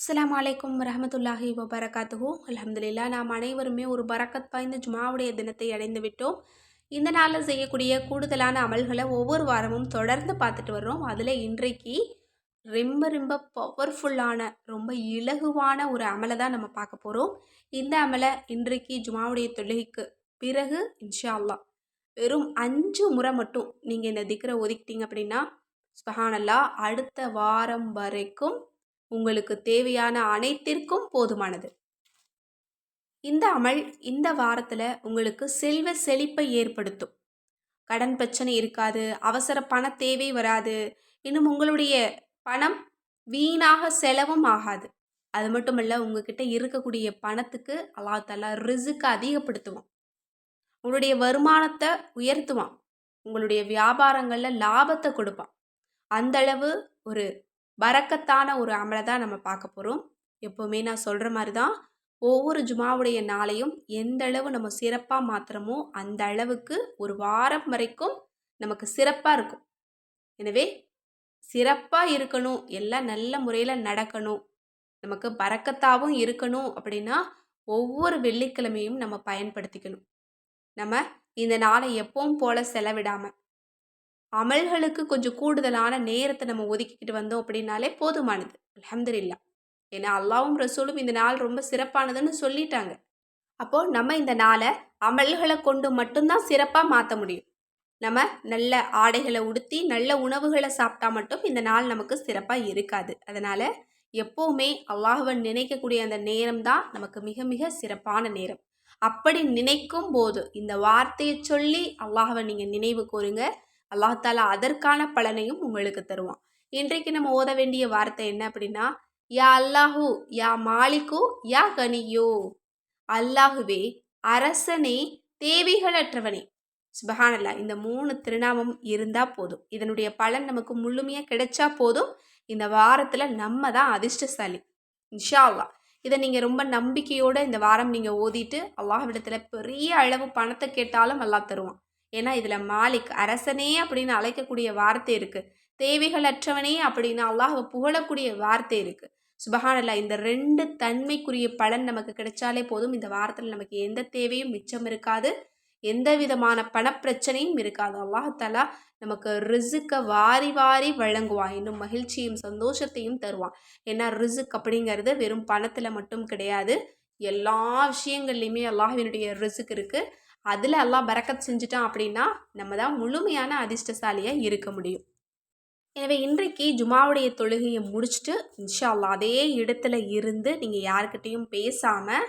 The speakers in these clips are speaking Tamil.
அஸ்லாம் அலைக்கும் வரமத்துல்லாஹி வபரகாத்துஹு. அலமதுல்லா நாம் அனைவருமே ஒரு பரக்கத் வாய்ந்த ஜுமாவுடைய தினத்தை அடைந்து விட்டோம். இந்த நாளில் செய்யக்கூடிய கூடுதலான அமல்களை ஒவ்வொரு வாரமும் தொடர்ந்து பார்த்துட்டு வர்றோம். அதில் இன்றைக்கு ரொம்ப ரொம்ப பவர்ஃபுல்லான ரொம்ப இலகுவான ஒரு அமலை தான் நம்ம பார்க்க போகிறோம் இந்த அமலை இன்றைக்கு ஜுமாவுடைய தொழுகைக்கு பிறகு இன்ஷா அல்லாஹ் வெறும் அஞ்சு முறை மட்டும் நீங்கள் இந்த திக்கரை ஒதுக்கிட்டீங்க அப்படின்னா சுபஹானல்லா அடுத்த வாரம் வரைக்கும் உங்களுக்கு தேவையான அனைத்திற்கும் போதுமானது. இந்த அமல் இந்த வாரத்தில் உங்களுக்கு செல்வ செழிப்பை ஏற்படுத்தும். கடன் பிரச்சனை இருக்காது அவசர பண தேவை வராது இன்னும் உங்களுடைய பணம் வீணாக செலவும் ஆகாது. அது மட்டும் இல்லை உங்ககிட்ட இருக்கக்கூடிய பணத்துக்கு அல்லாஹ் தாலா ரிசுக்கு அதிகப்படுத்துவான். உங்களுடைய வருமானத்தை உயர்த்துவான். உங்களுடைய வியாபாரங்களில் லாபத்தை கொடுப்பான். அந்த அளவு ஒரு பறக்கத்தான ஒரு அமலை தான் நம்ம பார்க்க போகிறோம் எப்போவுமே நான் சொல்கிற மாதிரி தான் ஒவ்வொரு ஜுமாவுடைய நாளையும் எந்த அளவு நம்ம சிறப்பாக மாற்றுறோமோ அந்த அளவுக்கு ஒரு வாரம் வரைக்கும் நமக்கு சிறப்பாக இருக்கும். எனவே சிறப்பாக இருக்கணும் எல்லாம் நல்ல முறையில் நடக்கணும். நமக்கு பறக்கத்தாகவும் இருக்கணும் அப்படின்னா ஒவ்வொரு வெள்ளிக்கிழமையும் நம்ம பயன்படுத்திக்கணும். நம்ம இந்த நாளை எப்பவும் போல் செலவிடாமல் அமல்களுக்கு கொஞ்சம் கூடுதலான நேரத்தை நம்ம ஒதுக்கிக்கிட்டு வந்தோம் அப்படின்னாலே போதுமானது. அலமதுல்லா ஏன்னா அல்லாவும் ரசூலும் இந்த நாள் ரொம்ப சிறப்பானதுன்னு சொல்லிட்டாங்க. அப்போது நம்ம இந்த நாளை அமல்களை கொண்டு மட்டும்தான் சிறப்பாக மாற்ற முடியும். நம்ம நல்ல ஆடைகளை உடுத்தி நல்ல உணவுகளை சாப்பிட்டா மட்டும் இந்த நாள் நமக்கு சிறப்பாக இருக்காது. அதனால் எப்போவுமே அல்லாஹுவன் நினைக்கக்கூடிய அந்த நேரம் தான் நமக்கு மிக மிக சிறப்பான நேரம். அப்படி நினைக்கும் போது இந்த வார்த்தையை சொல்லி அல்லாஹவை நீங்கள் நினைவு கூறுங்க. அல்லாஹாலா அதற்கான பலனையும் உங்களுக்கு தருவான். இன்றைக்கு நம்ம ஓத வேண்டிய வார்த்தை என்ன அப்படின்னா யா அல்லாஹூ யா மாலிக்கு யா கனியோ. அல்லாஹுவே அரசனே தேவைகளற்றவனே. சுபஹானல்லா இந்த மூணு திருநாமம் இருந்தால் போதும். இதனுடைய பலன் நமக்கு முழுமையாக கிடைச்சா போதும். இந்த வாரத்தில் நம்ம தான் அதிர்ஷ்டசாலி. இன்ஷா அல்லா இதை நீங்கள் ரொம்ப நம்பிக்கையோடு இந்த வாரம் நீங்கள் ஓதிட்டு அல்லாஹ்விடத்தில் பெரிய அளவு பணத்தை கேட்டாலும் அல்லா தருவான். ஏன்னா இதில் மாலிக் அரசனே அப்படின்னு அழைக்கக்கூடிய வார்த்தை இருக்குது தேவைகள் அற்றவனே அப்படின்னு அல்லாஹை புகழக்கூடிய வார்த்தை இருக்குது சுபஹானல்லா இந்த ரெண்டு தன்மைக்குரிய பலன் நமக்கு கிடைச்சாலே போதும். இந்த வாரத்தில் நமக்கு எந்த தேவையும் மிச்சம் இருக்காது. எந்த விதமான பணப்பிரச்சனையும் இருக்காது. அல்லாஹாலா நமக்கு ரிசுக்க வாரி வாரி வழங்குவான். இன்னும் மகிழ்ச்சியும் சந்தோஷத்தையும் தருவான். ஏன்னா ரிசுக் அப்படிங்கிறது வெறும் பணத்தில் மட்டும் கிடையாது. எல்லா விஷயங்கள்லையுமே அல்லாஹினுடைய ரிசுக் இருக்குது அதில் எல்லாம் பறக்கத் செஞ்சுட்டோம் அப்படின்னா நம்ம தான் முழுமையான அதிர்ஷ்டசாலியாக இருக்க முடியும். எனவே இன்றைக்கு ஜுமாவுடைய தொழுகையை முடிச்சுட்டு இன்ஷால்லா அதே இடத்துல இருந்து நீங்கள் யாருக்கிட்டேயும் பேசாமல்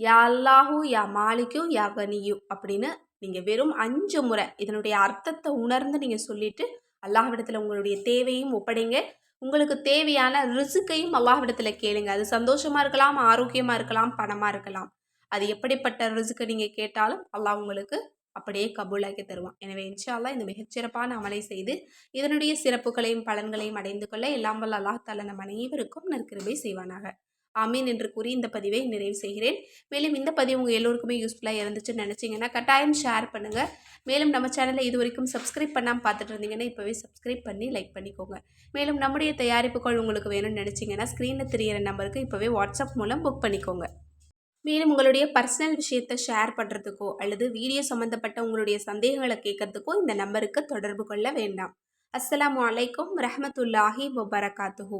யா அல்லாஹூ யா மாலிக்கும் யா கனியு அப்படின்னு நீங்கள் வெறும் அஞ்சு முறை இதனுடைய அர்த்தத்தை உணர்ந்து நீங்கள் சொல்லிவிட்டு அல்லாஹ்விடத்தில் உங்களுடைய தேவையும் ஒப்படைங்க. உங்களுக்கு தேவையான ரிசுக்கையும் அல்லாஹ்விடத்தில் கேளுங்க. அது சந்தோஷமாக இருக்கலாம் ஆரோக்கியமாக இருக்கலாம் பணமாக இருக்கலாம். அது எப்படிப்பட்ட ரிசுக்கு நீங்கள் கேட்டாலும் அல்லாஹ் உங்களுக்கு அப்படியே கபூலாக்கி தருவான். எனவே இன்ஷால்லா இந்த மிகச்சிறப்பான அமலை செய்து இதனுடைய சிறப்புகளையும் பலன்களையும் அடைந்து கொள்ள எல்லாம் வல்ல அல்லாஹ் தாலா நம் அனைவருக்கும் நற்கிருபை செய்வானாக. ஆமீன் என்று கூறி இந்த பதிவை நிறைவு செய்கிறேன். மேலும் இந்த பதிவு உங்கள் எல்லோருக்குமே யூஸ்ஃபுல்லாக இருந்துச்சுன்னு நினச்சிங்கன்னா கட்டாயம் ஷேர் பண்ணுங்கள் மேலும் நம்ம சேனலை இது வரைக்கும் சப்ஸ்கிரைப் பண்ணாமல் பார்த்துட்டு இருந்தீங்கன்னா இப்போவே சப்ஸ்கிரைப் பண்ணி லைக் பண்ணிக்கோங்க. மேலும் நம்முடைய தயாரிப்புகள் உங்களுக்கு வேணும்னு நினச்சிங்கன்னா ஸ்க்ரீனில் தெரியிற நம்பருக்கு இப்போவே வாட்ஸ்அப் மூலம் புக் பண்ணிக்கோங்க. மேலும் உங்களுடைய பர்சனல் விஷயத்தை ஷேர் பண்ணுறதுக்கோ அல்லது வீடியோ சம்மந்தப்பட்ட உங்களுடைய சந்தேகங்களை கேட்கறதுக்கோ இந்த நம்பருக்கு தொடர்பு கொள்ள வேண்டாம். அஸ்லாம் வலைக்கம் ரஹமத்துல்லாஹி வபரகாத்துஹூ.